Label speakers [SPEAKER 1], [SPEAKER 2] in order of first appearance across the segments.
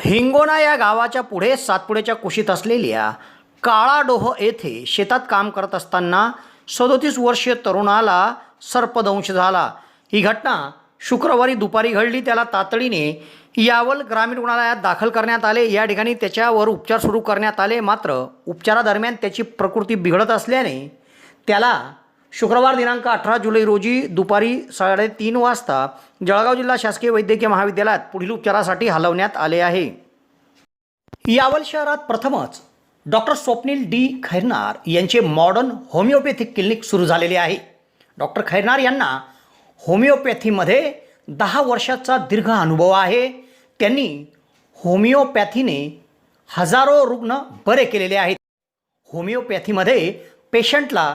[SPEAKER 1] हिंगोना या गावाच्या पुढे सातपुड्याच्या कुशीत असलेल्या काळाडोह येथे शेतात काम करत असताना सदोतीस वर्षीय तरुणाला सर्पदंश झाला. ही घटना शुक्रवारी दुपारी घडली. त्याला तातडीने यावल ग्रामीण रुग्णालयात दाखल करण्यात आले. या ठिकाणी त्याच्यावर उपचार सुरू करण्यात आले. मात्र उपचारादरम्यान त्याची प्रकृती बिघडत असल्याने त्याला शुक्रवार दिनांक अठरा जुलै रोजी दुपारी साडेतीन वाजता जळगाव जिल्हा शासकीय वैद्यकीय महाविद्यालयात पुढील उपचारासाठी हलवण्यात आले आहे. यावल शहरात प्रथमच डॉक्टर स्वप्नील डी. खैरनार यांचे मॉडर्न होमिओपॅथिक क्लिनिक सुरू झालेले आहे. डॉक्टर खैरनार यांना होमिओपॅथीमध्ये दहा वर्षाचा दीर्घ अनुभव आहे. त्यांनी होमिओपॅथीने हजारो रुग्ण बरे केलेले आहेत. होमिओपॅथीमध्ये पेशंटला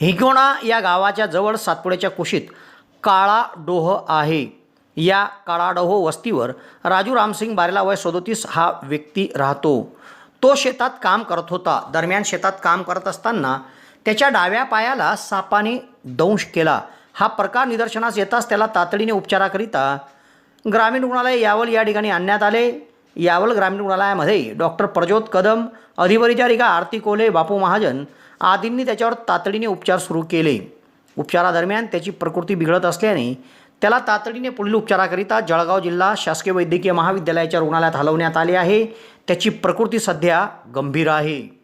[SPEAKER 1] हिगोणा या गावाच्या जवळ सातपुड्याच्या कुशीत काळा डोह आहे. या काळाडोह वस्तीवर राजू रामसिंग बारेला वय सदोतीस हा व्यक्ती राहतो. तो शेतात काम करत होता. दरम्यान शेतात काम करत असताना त्याच्या डाव्या पायाला सापाने दंश केला. हा प्रकार निदर्शनास येताच त्याला तातडीने उपचाराकरिता ग्रामीण रुग्णालय यावल या ठिकाणी आणण्यात आले. यावल ग्रामीण रुग्णालयामध्ये डॉक्टर प्रज्योत कदम अधिपरिचारिका आरती कोले बापू महाजन आदींनी त्याच्यावर तातडीने उपचार सुरू केले. उपचारादरम्यान त्याची प्रकृती बिघडत असल्याने त्याला तातडीने पुढील उपचाराकरिता जळगाव जिल्हा शासकीय वैद्यकीय महाविद्यालयाच्या रुग्णालयात हलवण्यात आले आहे. त्याची प्रकृती सध्या गंभीर आहे.